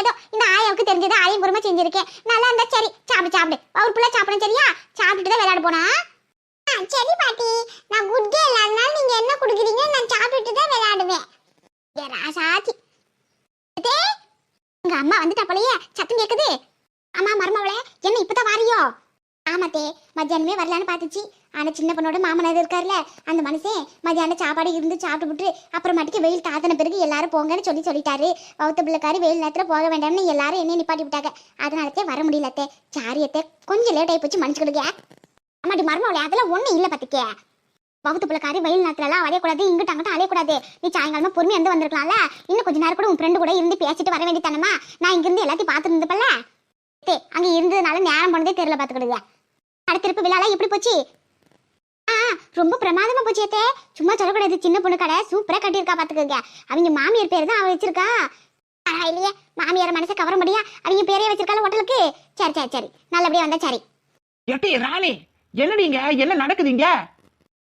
ஏதோ இந்த ஆயாவுக்கு தெரிஞ்சதை ஆயம் குருமா செஞ்சிருக்கேன். நல்லா இருந்தா சரி சாப்பிடு சாப்பிடு. அவர் பிள்ளை சாப்பிடும் சரியா? சாப்பிட்டுட்டு தான் விளையாட போனா. சரி பாட்டி. நான் குட் கேர்ள் அதனால நீங்க என்ன குடுக்குறீங்க? நான் சாப்பிட்டுட்டு தான் விளையாடுவேன். ஏ ராசாத்தி. உங்க அம்மா வந்துட்டா போலயே? சத்தம் கேக்குது. ஆமா மருமவளே என்ன இப்பதான் வாரியோ? ஆமாத்தே மத்தியானமே வரலான்னு பாத்துச்சு ஆனா சின்ன பொண்ணோட மாமனார் இருக்கார்ல அந்த மனுஷன் மதியானம் சாப்பாடு இருந்து சாப்பிட்டு அப்புறமாட்டிக்கு வெயில் தாத்தின பிறகு எல்லாரும் போங்கன்னு சொல்லி சொல்லிட்டாரு. பௌத்த பிள்ளைக்காரி வெயில் நேரத்துல போக வேண்டாம்னு எல்லாரும் என்ன நிப்பாட்டி விட்டாங்க அதனாலத்தே வர முடியலத்தே சாரியத்தை கொஞ்சம் லேட் ஆகி போச்சு மன்னிச்சுக்கிடுங்க அம்மாடி மருமவளே அதெல்லாம் ஒண்ணும் இல்ல பாத்துக்கே. பகுத்து பிள்ளைக்காரி வெயில் நேரத்துல எல்லாம் அலையக்கூடாது இங்கிட்ட அங்கிட்ட அலையக்கூடாது. நீ சாயங்காலமா பொறுமையாக வந்து வந்திருக்கலாம்ல? இன்னும் கொஞ்ச நேரம் கூட உன் ஃப்ரெண்டு கூட இருந்து பேசிட்டு வர வேண்டியதானமா நான் இங்க இருந்து எல்லாத்தையும் பார்த்துட்டு இருந்தப்பல்ல? அங்க இருந்ததுனால நேரம் போனதே தெரியல பார்த்துக்கிடுங்க அடுத்திருப்பு விழாலாம் எப்படி போச்சு? ரொம்ப பிரமாதமா போச்சு சும்மா சொல்லக்கூடாது. சின்ன பொண்ணு கடை சூப்பரா கட்டியிருக்கா பாத்துக்கோங்க. அவங்க மாமியார் பேர் தான் அவ வச்சிருக்கா. பரவாயில்லையே மாமியார் மனசை கவர முடியா? அவங்க பேரே வச்சிருக்கால ஹோட்டலுக்கு? சரி சரி சரி. நல்லபடியா வந்தா சரி. எட்டி ராணி என்னடிங்க என்ன நடக்குதுங்க?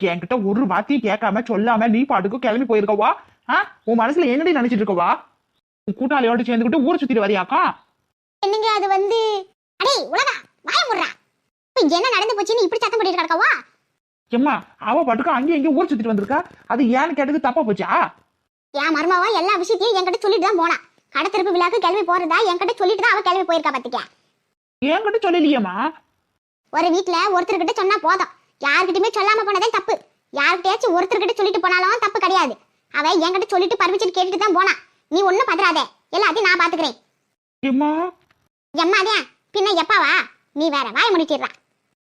என்கிட்ட ஒரு வார்த்தையும் கேட்காம சொல்லாம நீ பாட்டுக்கு கிளம்பி போயிருக்கவா ஆ உன் மனசுல என்னடி நினைச்சிட்டு இருக்கவா உன் கூட்டாளியோட சேர்ந்துக்கிட்டு ஊர் சுத்திட்டு வரியாக்கா? என்னங்க அது வந்து? அடே உலகா வாய முடுறா. என்ன நடந்து போச்சுன்னு இப்படி சத்தம் போட்டுட்டு கிடக்கவா? எம்மா அவ பாட்டுக்கு அங்கேயும் இங்கேயும் ஊர் சுத்திட்டு வந்திருக்கா. அது ஏன்னு கேட்டது தப்பா போச்சா? என் மருமாவா எல்லா விஷயத்தையும் என்கிட்ட சொல்லிட்டு தான் போனா. கடத்திருப்பு விழாக்கு கிளம்பி போறதா என்கிட்ட சொல்லிட்டு தான் அவ கிளம்பி போயிருக்கா பாத்துக்க. என்கிட்ட சொல்லலையேம்மா. ஒரு வீட்ல ஒருத்தர்கிட்ட சொன்னா போதும். யார்கிட்டயுமே சொல்லாம போனதே தப்பு. யார்கிட்டயாச்சும் ஒருத்தர்கிட்ட சொல்லிட்டு போனாலும் தப்பு கிடையாது. அவ என்கிட்ட சொல்லிட்டு பர்மிஷன் கேட்டுட்டு தான் போனா. நீ ஒண்ணும் பதறாத. எல்லாத்தையும் நான் பாத்துக்கிறேன். எம்மா? எம்மாடியா பின்ன எப்பாவா? நீ வேற வாய முடிச்சிடுறா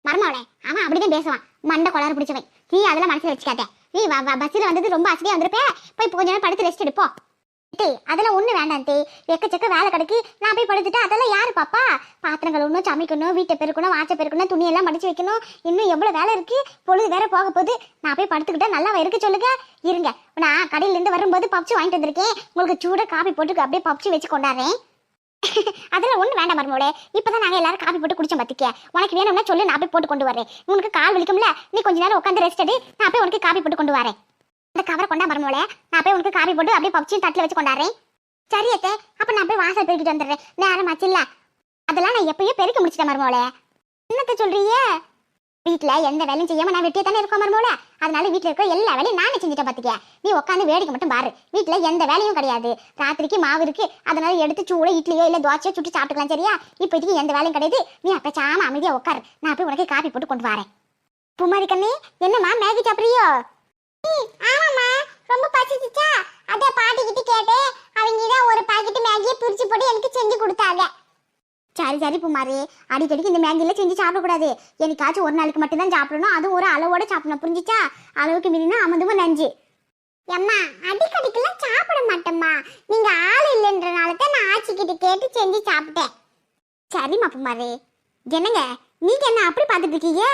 மர்மாவளே அவன் அப்படிதான் பேசுவான். மண்டை கொளாறு பிடிச்சவன். நீ அதெல்லாம் மனசில் வச்சுக்காத. நீ பஸ்ஸில் வந்தது ரொம்ப அசதியா வந்திருப்பே. போய் கொஞ்ச நேரம் படுத்து ரெஸ்ட் எடுப்போம் டே அதெல்லாம் ஒன்றும் வேண்டாம் தே எக்கச்சக்க வேலை கிடைக்கு. நான் போய் படுத்துட்டா அதெல்லாம் யாரு பாப்பா? பாத்திரம் கழுவணும் சமைக்கணும் வீட்டை பெருக்கணும் வாட்சை பெருக்கணும் துணியெல்லாம் மடிச்சு வைக்கணும். இன்னும் எவ்வளோ வேலை இருக்கு? பொழுது வேற போக போகுது. நான் போய் படுத்துக்கிட்டா நல்லா இருக்க சொல்லுங்க? இருங்க. நான் கடையிலேருந்து வரும்போது பப்ஸ் வாங்கிட்டு வந்திருக்கேன். உங்களுக்கு சூட காப்பி போட்டு அப்படியே பப்ஸ் வச்சு கொண்டாடுறேன். அதெல்லாம் ஒண்ணு வேண்டாம் மருமோளே இப்பதான் நாங்கள் எல்லாரும் காபி போட்டு குடிச்சோம் பத்திக்க உனக்கு வேணும்னா சொல்லு நான் போய் போட்டு கொண்டு வரேன். உனக்கு கால் வலிக்கும்ல நீ கொஞ்ச நேரம் உட்காந்து ரெஸ்ட் எடு. நான் போய் உனக்கு காபி போட்டு கொண்டு வரேன். அந்த கவரை கொண்டா மருமோளே நான் போய் உனக்கு காபி போட்டு அப்படியே பப்ஸையும் தட்டில் வச்சு கொண்டாடுறேன். சரி அத்தை அப்போ நான் போய் வாசல் பெருக்கிட்டு வந்துடுறேன். நேரம் ஆச்சுல்ல? அதெல்லாம் நான் எப்பயோ பெருக்க முடிச்சிட்டேன் மருமோளே என்னத்த சொல்றீங்க? வீட்டில் எந்த வேலையும் செய்யாம நான் வெட்டியே தானே இருக்க மருமோல அதனால வீட்டில் இருக்க எல்லா வேலையும் நானே செஞ்சுட்டேன் பார்த்துக்க நீ உட்காந்து வேடிக்கை மட்டும் பாரு. வீட்டில் எந்த வேலையும் கிடையாது. ராத்திரிக்கு மாவு இருக்கு. அதனால எடுத்து சூட இட்லியோ இல்லை தோசையோ சுட்டு சாப்பிட்டுக்கலாம் சரியா? இப்போதைக்கு எந்த வேலையும் கிடையாது. நீ அப்போ சாம அமைதியாக உட்காரு நான் போய் உனக்கு காப்பி போட்டு கொண்டு வரேன். புமாரி கண்ணி என்னம்மா மேகி சாப்பிட்றியோ? ஆமாம்மா. ரொம்ப பசிச்சிச்சா? அதை பாட்டிக்கிட்டு கேட்டு கேட்டேன். அவங்க தான் ஒரு பாக்கெட் மேகியை பிரிச்சு போட்டு எனக்கு செஞ்சு கொடுத்தாங்க. சரி சரி புமாரி. அடிக்கடிக்கு இந்த மேகில செஞ்சு சாப்பிடக்கூடாது. என்னைக்காச்சும் ஒரு நாளைக்கு மட்டும் தான் சாப்பிடணும். அதுவும் ஒரு அளவோட சாப்பிடணும். புரிஞ்சுச்சா? அளவுக்கு மீறினா அமதும் நஞ்சு. எம்மா அடிக்கடிக்கெல்லாம் சாப்பிட மாட்டேம்மா. நீங்க ஆள் இல்லைன்றனால தான் நான் ஆச்சி கிட்ட செஞ்சு சாப்பிட்டேன். சரிம்மா புமாரி. என்னங்க? நீங்க என்ன அப்படி பார்த்துட்டு இருக்கீங்க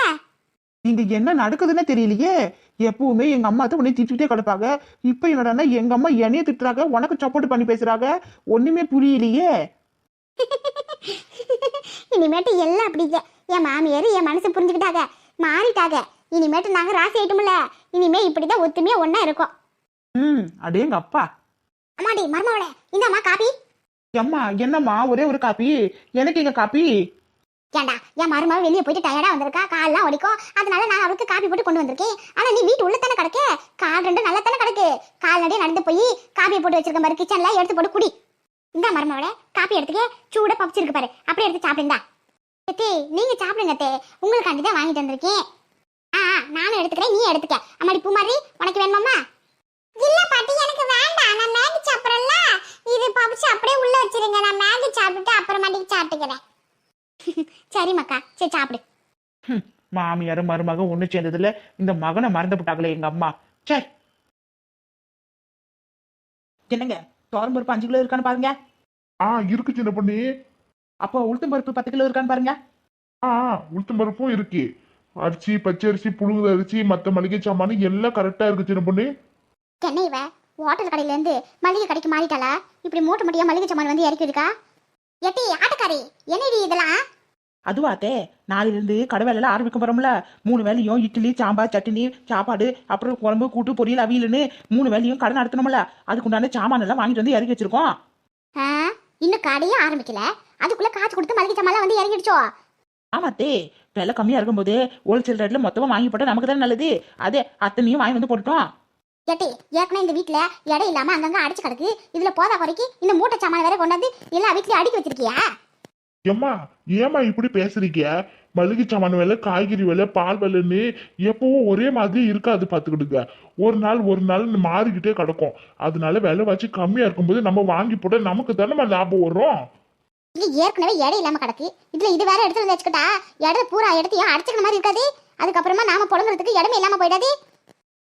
இங்க என்ன நடக்குதுன்னு தெரியலையே. எப்பவுமே எங்க அம்மா தான் உன்னை திட்டிகிட்டே கிடப்பாங்க. இப்ப என்னடான்னா எங்க அம்மா என்னைய திட்டுறாங்க. உனக்கு சப்போர்ட் பண்ணி பேசுறாங்க. ஒண்ணுமே புரியலையே. இனிமேட்டு எல்லாம் அப்படிங்க. என் மாமியார் என் மனசை புரிஞ்சுக்கிட்டாங்க. மாறிட்டாங்க. இனிமேட்டு நாங்க ராசி ஆயிட்டோம்ல இனிமே இப்படிதான் ஒத்துமையா ஒண்ணா இருக்கோம். ம் அடேங்க அப்பா. அம்மாடி மருமவளே இந்தாம்மா காபி. அம்மா என்னம்மா ஒரே ஒரு காப்பி எனக்கு எங்க காப்பி ஏண்டா என் மருமக வெளியே போயிட்டு டயர்டா வந்திருக்கா? கால்லாம் வலிக்கும். அதனால நான் அவளுக்கு காபி போட்டு கொண்டு வந்திருக்கேன். ஆனா நீ வீட்டு உள்ள தானே கிடக்கு? கால் ரெண்டு நல்லா தானே கிடக்கு. கால்நடையே நடந்து போய் காபியை போட்டு வச்சிருக்க மாதிரி கிச்சன்ல எடுத்து போட்டு குடி. இந்த மருமவளே காப்பி எடுத்துக்க சூட பப்ஸ் பாரு. அப்படியே எடுத்து சாப்பிடுங்க தே நீங்க சாப்பிடுங்க தே. உங்களுக்காண்டி தான் வாங்கிட்டு வந்திருக்கேன். ஆ நானும் எடுத்துக்கிறேன் நீ எடுத்துக்க. அம்மாடி மாதிரி உனக்கு வேணுமாம்மா? இல்ல பாட்டி எனக்கு வேண்டாம். நான் மேகி சாப்பிடறல இது பப்ஸ் அப்படியே உள்ள வச்சிருங்க. நான் மேகி சாப்பிட்டுட்டு அப்புறமாட்டிக்கு சாப்பிட்டுக்கிறேன். சரி மக்கா. சரி சாப்பிடு. மாமியாரும் மருமகன் ஒண்ணு சேர்ந்ததுல இந்த மகனை மறந்து போட்டாங்களே எங்க அம்மா. சரி. என்னங்க? தோரம் பருப்பு அஞ்சு கிலோ இருக்கான்னு பாருங்க. ஆ இருக்கு சின்ன பொண்ணு. அப்போ உளுத்தம் பருப்பு பத்து கிலோ இருக்கான்னு பாருங்க. ஆ உளுத்தம் பருப்பும் இருக்கு. அரிசி பச்சரிசி புழுங்கல் அரிசி மத்த மளிகை சாமான் எல்லாம் கரெக்டா இருக்கு சின்ன பொண்ணு. என்ன இவ? ஹோட்டல் கடையில இருந்து மளிகை கடைக்கு மாறிட்டாளா? இப்படி மூட்டை முடியா மளிகை சாமான் வந்து இறக்கி இருக்கா? எட்டி ஆட்டக்காரி என்னடி இதெல்லாம்? அதுவாத்தே நாளையில இருந்து கடை வேலையில ஆரம்பிக்க போறோம்ல. மூணு வேலையும் இட்லி சாம்பார் சட்னி சாப்பாடு அப்புறம் குழம்பு கூட்டு பொரியல் அவியல்னு மூணு வேலையும் கடை நடத்தணும்ல. அதுக்கு உண்டான சாமான் எல்லாம் வாங்கிட்டு வந்து இறக்கி வச்சிருக்கோம். இன்னும் கடையே ஆரம்பிக்கல. அதுக்குள்ள காசு கொடுத்து மளிகை சாமான் வந்து இறங்கிடுச்சோ ஆமாத்தே விலை கம்மியா இருக்கும்போது ஹோல்சேல் ரேட்ல மொத்தமா வாங்கி போட்டா நமக்கு தானே நல்லது. அதே அத்தனையும் வாங்கி வந்து போட்டுட்டோம். எட்டி ஏற்கனவே இந்த வீட்ல இடம் இல்லாம அங்கங்க அடிச்சு கிடக்கு. இதுல போதா குறைக்கு இந்த மூட்டை சாமான் வேற கொண்டாந்து எல்லா வீட்லயும் அடுக்கி வச்சிருக்கியா? ஏம்மா ஏம்மா இப்படி பேசுறீங்க? மளிகை சாமான் விலை காய்கறி விலை பால் விலைன்னு எப்பவும் ஒரே மாதிரி இருக்காது பார்த்துக்கிடுங்க. ஒரு நாள் ஒரு நாள் மாறிக்கிட்டே கிடக்கும். அதனால விலை வச்சு கம்மியா இருக்கும்போது நம்ம வாங்கி போட நமக்கு தானே லாபம் வரும்? இது ஏற்கனவே இடம் இல்லாம கிடக்கு. இதுல இது வேற எடுத்து வந்து வச்சுக்கிட்டா இடம் பூரா இடத்தையும் அடிச்சுக்கிற மாதிரி இருக்காது? அதுக்கப்புறமா நாம புழங்குறதுக்கு இடமே இல்லாம போயிடாது?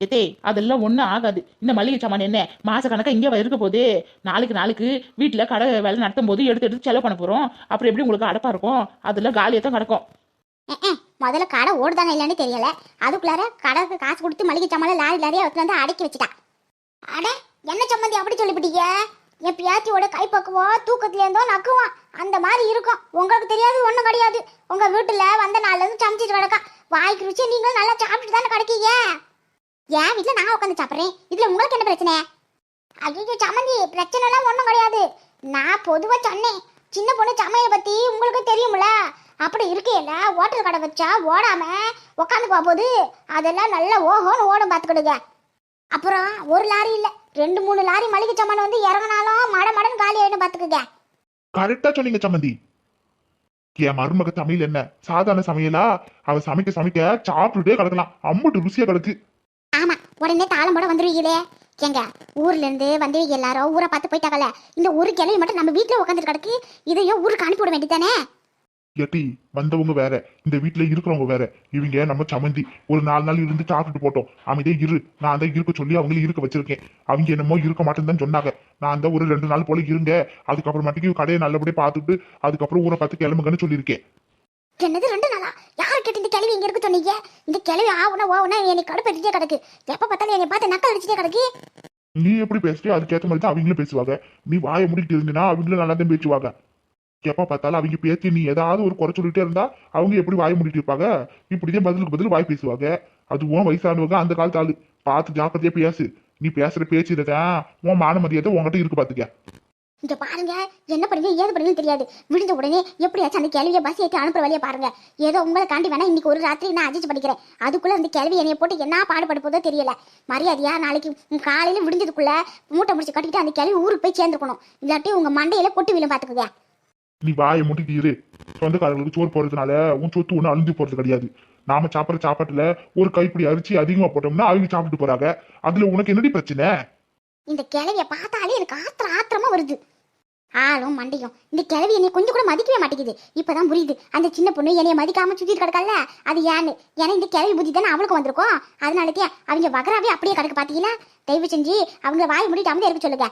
ஏத்தே அதெல்லாம் ஒன்றும் ஆகாது. இந்த மளிகை சாமான் என்ன? மாச கணக்காக இங்கே இருக்க போது. நாளுக்கு நாளுக்கு வீட்டில் கடை வேலை நடத்தும் போது எடுத்து எடுத்து செலவு பண்ண போகிறோம் அப்புறம் எப்படி உங்களுக்கு அடப்பா இருக்கும்? அதெல்லாம் காலியாக தான் கிடக்கும் முதல்ல கடை ஓடுதாங்க இல்லைன்னு தெரியல. அதுக்குள்ளார கடைக்கு காசு கொடுத்து மளிகை சாமான லாரி லாரியா எடுத்து வந்து அடக்கி வச்சுட்டா. அட என்ன சம்மந்தி அப்படி சொல்லிவிட்டீங்க? என் பியாச்சியோட கைப்பக்குவோம் தூக்கத்துல இருந்தோ நக்குவான் அந்த மாதிரி இருக்கும். உங்களுக்கு தெரியாது ஒன்றும் கிடையாது. உங்க வீட்டுல வந்த நாள்ல இருந்து சமைச்சிட்டு கிடக்கா. வாய்க்கு ருச்சி நீங்களும் நல்லா சாப்பிட்டு தானே கிடைக்கீங்க? என் வீட்டுல நான் உட்காந்து சாப்பிட்றேன். இதுல உங்களுக்கு என்ன பிரச்சனை? ஐயோ சமந்தி பிரச்சனை எல்லாம் ஒண்ணும் கிடையாது. நான் பொதுவா சொன்னேன் சின்ன பொண்ணு சமையல் பத்தி உங்களுக்கு தெரியும்ல. அப்படி இருக்கையில ஓட்டல் கடை வச்சா ஓடாம உக்காந்து போகுது அதெல்லாம் நல்லா ஓஹோன்னு ஓடும் பார்த்துக்கிடுங்க. அப்புறம் ஒரு லாரி இல்ல ரெண்டு மூணு லாரி மளிகை சாமான் வந்து இறங்கினாலும் மட மடன் காலி ஆயிடும் பார்த்துக்குங்க. கரெக்டா சொன்னீங்க சம்மந்தி. என் மருமக சமையல் என்ன? சாதாரண சமையலா? அவ சமைக்க சமைக்க சாப்பிட்டுட்டே கிடக்கலாம். அம்புட்டு ருசியா கிடக்கு. உடனே தாளம் போட வந்துருவீங்களே? ஏங்க ஊர்ல இருந்து வந்தவங்க எல்லாரும் ஊரை பார்த்து போயிட்டாங்கல்ல. இந்த ஒரு கிளவி மட்டும் நம்ம வீட்டுல உட்காந்துட்டு கிடக்கு இதையோ ஊருக்கு அனுப்பி விட வேண்டியதானே எட்டி வந்தவங்க வேற. இந்த வீட்டுல இருக்கிறவங்க வேற. இவங்க நம்ம சமந்தி. ஒரு நாலு நாள் இருந்து சாப்பிட்டுட்டு போட்டோம். அமைதியே இரு. நான் தான் இருக்க சொல்லி அவங்களே இருக்க வச்சிருக்கேன். அவங்க என்னமோ இருக்க மாட்டேன்னு சொன்னாங்க. நான் தான் ஒரு ரெண்டு நாள் போல இருங்க அதுக்கப்புறமேட்டுக்கு கடையை நல்லபடியா பார்த்துட்டு அதுக்கப்புறம் ஊரை பார்த்து கிளம்புங்கன்னு சொல்லியிருக்கேன். என்னது ரெண்டு நாளா? யார் கேட்டு இந்த கிளவி இங்க இருக்கு சொன்னீங்க? இந்த கிளவி ஆவுனா ஓவுனா என்னை கடுப்பெடுத்தே கிடக்கு. எப்ப பார்த்தாலும் என்னை பார்த்து நக்கல் அடிச்சுட்டே கிடக்கு. நீ எப்படி பேசுறியோ அதுக்கேற்ற மாதிரி தான் அவங்களும் பேசுவாங்க. நீ வாயை முடிக்கிட்டு இருந்தீங்கன்னா அவங்களும் நல்லா தான் பேசுவாங்க எப்ப பார்த்தாலும் அவங்க பேசி நீ ஏதாவது ஒரு குறை சொல்லிட்டே இருந்தா அவங்க எப்படி வாயை முடிட்டு இருப்பாங்க? இப்படிதான் பதிலுக்கு பதில் வாய் பேசுவாங்க. அது உன் வயசானவங்க அந்த காலத்து ஆளு. பார்த்து ஜாக்கிரதையா பேசு. நீ பேசுற பேச்சு தான் உன் மான மரியாதை உங்ககிட்ட இருக்கு பாத்துக்க. இங்க பாருங்க என்ன பண்ணுங்க ஏது பண்ணுங்க தெரியாது. விழுந்த உடனே எப்படியாச்சும் அந்த கேள்வியை பஸ் ஏற்றி அனுப்புற வழியை பாருங்க. ஏதோ உங்களை காண்டி வேணா இன்னைக்கு ஒரு ராத்திரி நான் அஜிச்சு படிக்கிறேன் அதுக்குள்ள அந்த கேள்வி என்னைய போட்டு என்ன பாடுபட போதோ தெரியல. மரியாதையா நாளைக்கு உம் காலையில விழுந்ததுக்குள்ள மூட்டை முடிச்சு கட்டிட்டு அந்த கேள்வி ஊருக்கு போய் சேர்ந்துருக்கணும். இல்லாட்டி உங்க மண்டையில கொட்டு விழும் பாத்துக்குங்க நீ வாயை மூட்டிட்டு இரு. சொந்தக்காரங்களுக்கு சோறு போடுறதுனால உன் சொத்து ஒன்றும் அழிஞ்சு போறது கிடையாது. நாம சாப்பிட்ற சாப்பாட்டுல ஒரு கைப்பிடி அரிசி அதிகமா போட்டோம்னா அவங்க சாப்பிட்டு போறாங்க. அதுல உனக்கு என்னடி பிரச்சனை? இந்த கிழவிய பார்த்தாலே எனக்கு ஆத்திர ஆத்திரமா வருது. ஆளும் மண்டையும். இந்த கிழவி என்னை கொஞ்சம் கூட மதிக்கவே மாட்டேங்குது. இப்பதான் புரியுது. அந்த சின்ன பொண்ணு என்னைய மதிக்காம சுத்திட்டு கிடக்கல அது ஏன்னு ஏன்னா இந்த கிழவி புத்தி தானே அவளுக்கு வந்திருக்கும். அதனாலதே அவங்க வகராவே அப்படியே கிடக்கு பாத்தீங்களா? தயவு செஞ்சு அவங்க வாய் மூடிட்டு அமைதியா இருக்க சொல்லுங்க.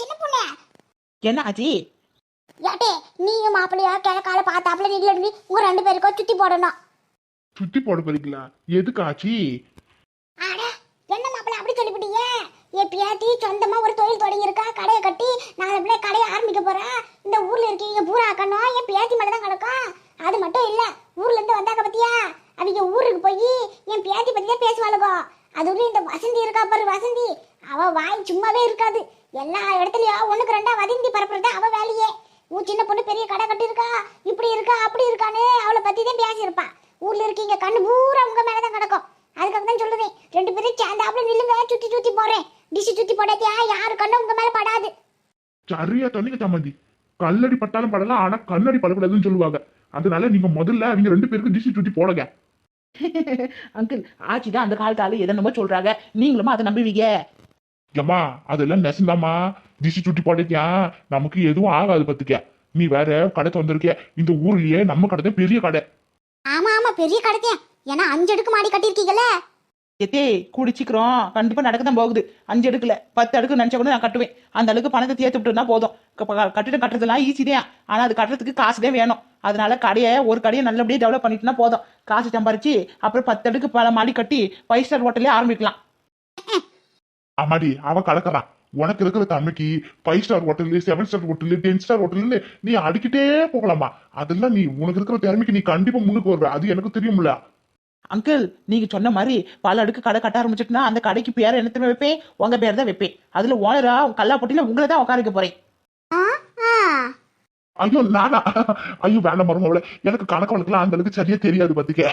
சின்ன பொண்ணு. என்ன ஆச்சு? ஏட்டே நீயும் மாப்பிள்ளையா கிழக்கால பார்த்தாப்புல நீங்க எழுதி உங்க ரெண்டு பேருக்கும் சுத்தி போடணும். சுத்தி போட போறீங்களா? எதுக்கு ஆச்சி அட என்ன மாப்பிள்ள அப்படி சொல்லிவிட்டீங்க என் பியாட்டி சொந்தமா ஒரு தொழில் தொடங்கியிருக்கா? கடையை கட்டி நாலு பிள்ளை கடையை ஆரம்பிக்க போறா? இந்த ஊர்ல இருக்கீங்க பூரா ஆக்கணும் என் பியாட்டி மட்டும் தான் கிடக்கும் அது மட்டும் இல்ல ஊர்ல இருந்து வந்தாங்க பத்தியா? அவங்க ஊருக்கு போய் என் பியாட்டி பத்தி தான் பேசுவாளுகோ. அதுவும் இந்த வசந்தி இருக்கா பாரு வசந்தி. அவ வாய் சும்மாவே இருக்காது. எல்லா இடத்துலயும் ஒண்ணுக்கு ரெண்டா வதந்தி பரப்புறது அவ வேலையே. உன் சின்ன பொண்ணு பெரிய கடை கட்டியிருக்கா இப்படி இருக்கா அப்படி இருக்கான்னு அவளை பத்தி தான் பேசியிருப்பா. ஊர்ல இருக்கீங்க கண்ணு பூரா உங்க மேலதான் கிடக்கும். அதுக்காக தான் சொல்லுவேன் ரெண்டு பேரும் சேர்ந்தாப்புல நில்லுங்க சுத்தி சுத்தி போறேன். டிஷ் சுத்தி போடாதியா யாரு கண்ணு உங்க மேல படாது. சரியா சொன்னீங்க சம்மந்தி கல்லடி பட்டாலும் படலாம் ஆனா கண்ணடி படக்கூடாதுன்னு சொல்லுவாங்க. அதனால நீங்க முதல்ல அவங்க ரெண்டு பேருக்கு டிஷ் சுத்தி போடுங்க. அங்கிள் ஆச்சி தான் அந்த காலத்து ஆளு எதனமோ சொல்றாங்க. நீங்களும் அதை நம்புவீங்க? ஏம்மா அதெல்லாம் நெசந்தாம்மா. டிஷ் சுத்தி போட்டிருக்கியா நமக்கு எதுவும் ஆகாது பத்துக்க. நீ வேற கடை திறந்திருக்க இந்த ஊர்லயே நம்ம கடை தான் பெரிய கடை. ஆமா ஆமா பெரிய கடைத்தேன் ஏன்னா அஞ்சு அடுக்கு மாடி கட்டியிருக்கீங்கல்ல? எத்தே குடிச்சிக்கிறோம். கண்டிப்பா நடக்க தான் போகுது. அஞ்சு அடுக்குல. பத்து அடுக்கு நினைச்சா கூட நான் கட்டுவேன். அந்த அளவுக்கு பணத்தை தேர்த்து விட்டுனா போதும். கட்டிடம் கட்டுறதுலாம் ஈஸி தான். ஆனா அது கட்டுறதுக்கு காசு தான் வேணும். அதனால கடையை ஒரு கடையை நல்லபடியாக டெவலப் பண்ணிட்டுனா போதும். காசு சம்பாரிச்சு அப்புறம் பத்து அடுக்கு பல மாடி கட்டி ஃபைவ் ஸ்டார் ஹோட்டலே ஆரம்பிக்கலாம். ஆமாடி அவ கலக்கறான் உனக்கு இருக்கிற தன்மைக்கு five star hotel seven star hotel ten star ஹோட்டல்னு நீ அடிக்கிட்டே போகலாமா? அதெல்லாம் நீ உனக்கு இருக்கிற திறமைக்கு நீ கண்டிப்பா முன்னுக்கு வருவ. அது எனக்கு தெரியும்ல. அங்கிள் நீங்க சொன்ன மாதிரி பல அடுக்கு கடை கட்ட ஆரம்பிச்சிட்டுனா அந்த கடைக்கு பேர் என்ன வைப்பேன். உங்க பேர் தான் வைப்பேன். அதுல ஓனரா கல்லா போட்டியில உங்களை தான் உட்கார வைக்க போறேன். ஆ ஆ ஐயோ நானா? ஐயோ வேண்டாம் மருமவள எனக்கு கணக்கு வழக்கெல்லாம் அந்த அளவுக்கு சரியா தெரியாது பாத்துக்க.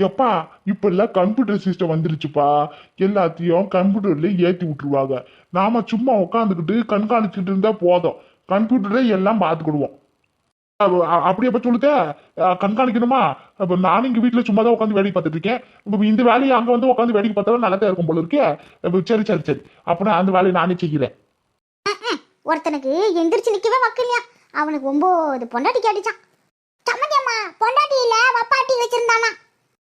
எப்பா இப்ப எல்லாம் கம்ப்யூட்டர் சிஸ்டம் வந்துருச்சுப்பா. எல்லாத்தையும் கம்ப்யூட்டர்ல ஏத்தி விட்டுருவாங்க. நாம சும்மா உட்காந்துக்கிட்டு கண்காணிச்சுட்டு இருந்தா போதும். கம்ப்யூட்டரே எல்லாம் பார்த்துக்கிடுவோம். அப்படியே அப்ப சொல்லுத அஹ், கண்காணிக்கணுமா? அப்ப நானும் இங்க வீட்டுல சும்மா தான் உட்காந்து வேடிக்கை பார்த்துட்டு இருக்கேன். இப்ப இந்த வேலையை அங்க வந்து உட்காந்து வேடிக்கை பார்த்தாலும் நல்லா தான் இருக்கும் போல இருக்கே. சரி சரி சரி. அப்ப நான் அந்த வேலையை நானே செய்கிறேன். ஒருத்தனுக்கு எந்திரிச்சு நிக்கவே வக்கலையா அவனுக்கு ஒன்பது பொண்டாட்டி கேட்டுச்சான். சம்மந்தியம்மா பொண்டாட்டி இல்ல வப்பாட்டி வச்சிருந்தானா?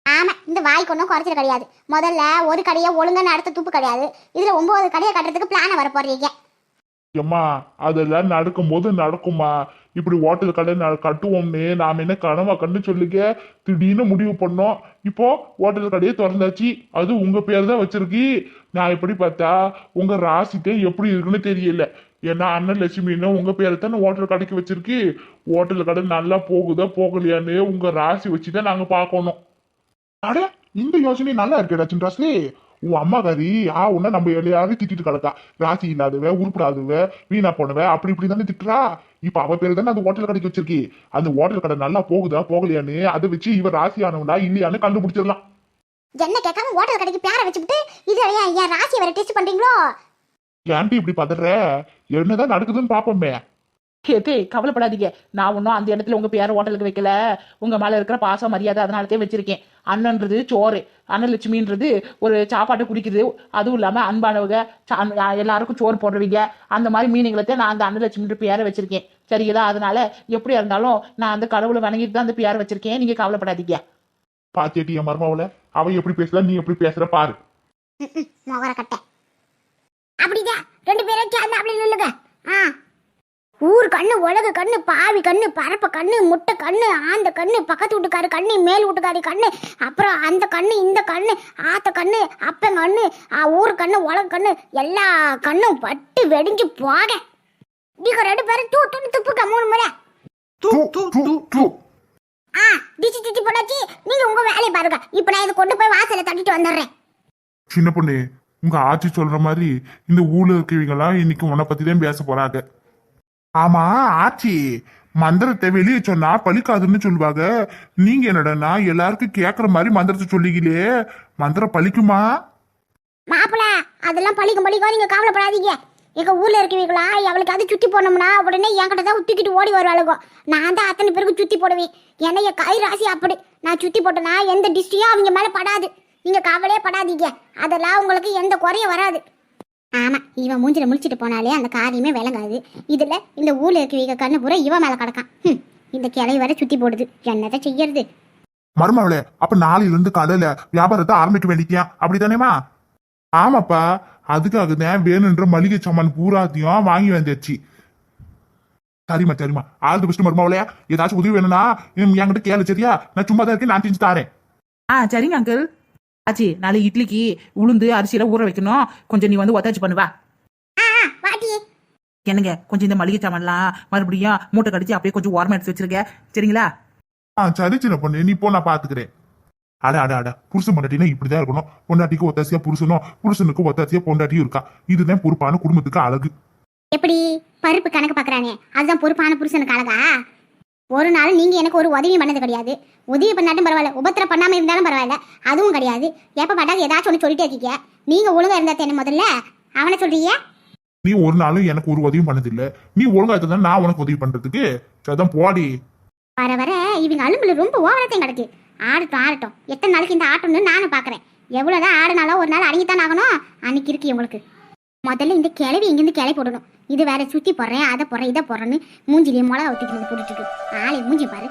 ஆமா இந்த வாய்க்கு ஒன்றும் குறைச்சல் கிடையாது. முதல்ல ஒரு கடையை ஒழுங்கா நடத்த துப்பு கிடையாது. இதுல ஒன்பது கடையை கட்டுறதுக்கு பிளான வர போறீங்க எம்மா அதெல்லாம் நடக்கும்போது நடக்குமா இப்படி ஹோட்டல் கடை நான் கட்டுவோம்னு நாம் என்ன கனவா கண்டு சொல்லிக்க திடீர்னு முடிவு பண்ணோம். இப்போ ஹோட்டல் கடையே திறந்தாச்சு. அது உங்க பேர் தான் வச்சிருக்கு. நான் எப்படி பார்த்தா உங்க ராசித்தே எப்படி இருக்குன்னு தெரியல. ஏன்னா அண்ணன் லட்சுமின்னு உங்க பேரை தானே ஹோட்டல் கடைக்கு வச்சிருக்கு. ஹோட்டல் கடை நல்லா போகுதா போகலையான்னு உங்க ராசி வச்சு தான் நாங்க பார்க்கணும். அட இந்த யோசனை நல்லா இருக்கேடா சின்ராஸ்லி உன் அம்மாக்காரி ஆ உன்ன நம்ம எல்லாரும் திட்டிட்டு கிடக்கா ராசி இல்லாதவ உருப்படாதவ வீணா போனவ அப்படி இப்படி தானே திட்டுறா. இப்ப அவ பேரு தானே அந்த ஹோட்டல் கடைக்கு வச்சிருக்கி. அந்த ஹோட்டல் கடை நல்லா போகுதா போகலையான்னு அதை வச்சு இவ ராசியானவளா இல்லையான்னு கண்டுபிடிச்சிடலாம். என்ன கேட்காம ஹோட்டல் கடைக்கு பேரை வச்சுக்கிட்டு இது என் ராசியை வேற டெஸ்ட் பண்றீங்களோ? ஏன்டி இப்படி பதற? என்னதான் நடக்குதுன்னு பாப்போமே. ஏத்தே கவலைப்படாதீங்க. நான் ஒன்றும் அந்த இடத்துல உங்க பேரை ஹோட்டலுக்கு வைக்கல. உங்க மேல இருக்கிற பாசம் மரியாதை அதனாலதே வச்சிருக்கேன். அண்ணன்றது சோறு. அண்ணலட்சுமின்றது ஒரு சாப்பாட்டை குடிக்குது அதுவும் இல்லாம அன்பானவங்க எல்லாருக்கும் சோறு போடுறவங்க அந்த மாதிரி மீனிங்களை நான் அந்த அண்ணலட்சுமின்ற பேரை வச்சிருக்கேன். சரிங்களா? அதனால எப்படியா இருந்தாலும் நான் அந்த கடவுளை வணங்கிட்டு தான் அந்த பேரை வச்சிருக்கேன். நீங்க கவலைப்படாதீங்க. பாத்தியட்டி என் மருமவள? அவ எப்படி பேசல நீ எப்படி பேசுற பாரு. முகர கட்டை. அப்படிதான். ரெண்டு பேரும் சேர்ந்து அப்படி நில்லுங்க. ஆ. ஊர் கண்ணு உலக கண்ணு பாவி கண்ணு பரப்ப கண்ணு முட்டை கண்ணு ஆந்த கண்ணு பக்கத்து வீட்டுக்காரு கண்ணு மேல் வீட்டுக்காரி கண்ணு அப்புறம் அந்த கண்ணு இந்த கண்ணு ஆத்த கண்ணு அப்பன் கண்ணு ஆ, ஊர் கண்ணு உலக கண்ணு எல்லா கண்ணும் பட்டு வெடிஞ்சு போக. நீங்க ரெண்டு பேரும் தூ துணி துப்புக்க மூணு முறை? தூ, தூ, தூ, தூ. ஆ டிச்சி டிச்சி போடாச்சு நீங்க உங்க வேலையை பாருங்க. இப்போ நான் இதை கொண்டு போய் வாசல்ல தட்டிட்டு வந்துடுறேன். சின்ன பொண்ணு உங்க ஆட்சி சொல்ற மாதிரி இந்த ஊர்ல இருக்கவங்கலாம் இன்னைக்கு உன்னை பத்தி தான் பேச போறாங்க. ஆமா ஆச்சி மந்திரத்தை வெளியே சொன்னா பலிக்காதுன்னு சொல்லுவாங்க. நீங்க என்னடனா எல்லாருக்கும் கேக்குற மாதிரி மந்திரத்தை சொல்லிக்கலையே மந்திரம் பழிக்குமா மாப்பிள அதெல்லாம் பழிக்கும் பழிக்கும் நீங்க கவலைப்படாதீங்க. எங்க ஊர்ல இருக்கவீங்களா அவளுக்கு அது சுத்தி போனோம்னா உடனே என்கிட்ட தான் தூக்கிட்டு ஓடி வருவாளுக்கும் நான் தான் அத்தனை பேருக்கு சுத்தி போடுவேன். ஏன்னா என் கை ராசி அப்படி. நான் சுத்தி போட்டேன்னா எந்த டிஸ்டியும் அவங்க மேல படாது. நீங்க கவலையே படாதீங்க. அதெல்லாம் உங்களுக்கு எந்த குறையும் வராது. ஆமா இவன் மூஞ்சில முழிச்சிட்டு போனாலே அந்த காரியமே விளங்காது. இதுல இந்த ஊர்ல இருக்கவங்க கண்ணு பூரா இவன் மேல கிடக்கான். இந்த கிளை வர சுத்தி போடுது. என்னதை செய்யறது? மருமவளே அப்ப நாளையில இருந்து காலையில வியாபாரத்தை ஆரம்பிக்க வேண்டிக்கியா? அப்படித்தானேமா ஆமாப்பா அதுக்காக தான் வேணுன்ற மளிகை சாமான் பூராத்தையும் வாங்கி வந்தாச்சு சரிம்மா சரிம்மா. ஆல் தி பெஸ்ட் மருமவளே ஏதாச்சும் உதவி வேணும்னா என் என்கிட்ட கேளு சரியா? நான் சும்மா தான் இருக்கேன் நான் செஞ்சு தாரேன். ஆ சரிங்க அங்கிள் ஆச்சி நாளை இட்லிக்கு உளுந்து அரிசியில ஊற வைக்கணும். கொஞ்சம் நீ வந்து ஒத்தாச்சு பண்ணுவா என்னங்க கொஞ்சம் இந்த மளிகை சாமான்லாம் மறுபடியும் மூட்டை கடிச்சு அப்படியே கொஞ்சம் ஓரமா எடுத்து வச்சிருக்க. சரிங்களா? ஆ சரி சின்ன பொண்ணு. நீ போ நான் பாத்துக்கிறேன். அட அட அட. புருஷன் பொண்டாட்டினா இப்படிதான் இருக்கணும். பொண்டாட்டிக்கு ஒத்தாசியா புருஷனும் புருஷனுக்கு ஒத்தாசியா பொண்டாட்டியும் இருக்கா. இதுதான் பொறுப்பான குடும்பத்துக்கு அழகு. எப்படி? பருப்பு கணக்கு பார்க்கறானே அதுதான் பொறுப்பான புருஷனுக்கு அழகா? ஒரு நாள் நீங்க எனக்கு ஒரு உதவி பண்ணது கிடையாது. உதவி பண்ணாட்டும் பரவாயில்ல. உபத்திரம் பண்ணாம இருந்தாலும் பரவாயில்ல. அதுவும் கிடையாது. எப்ப பாட்டாலும் ஏதாச்சும் ஒன்று சொல்லிட்டே இருக்கீங்க. நீங்க ஒழுங்கா இருந்தா என்ன முதல்ல? அவனை சொல்றீங்க? நீ ஒரு நாளும் எனக்கு ஒரு உதவியும் பண்ணதில்ல. நீ ஒழுங்கா இருந்தா நான் உனக்கு உதவி பண்றதுக்கு. சரிதான் போடி. வர வர இவங்க அலும்புல ரொம்ப ஓவரத்தையும் கிடக்கு. ஆடட்டும் ஆடட்டும். எத்தனை நாளைக்கு இந்த ஆட்டம்னு நானும் பார்க்கறேன். எவ்வளவுதான் ஆடுனாலும் ஒரு நாள் அடங்கித்தான் ஆகணும். அன்னைக்கு இருக்கு உங்களுக்கு முதல்ல இந்த கிளவி இங்கிருந்து கிளை போடணும். இது வேற சுத்தி போடுறேன் அதை போடுறேன் இதை போடுறேன்னு மூஞ்சிலேயே மிளகா ஊத்திக்கிறது போட்டுட்டு இருக்கு. ஆளை மூஞ்சி பாரு.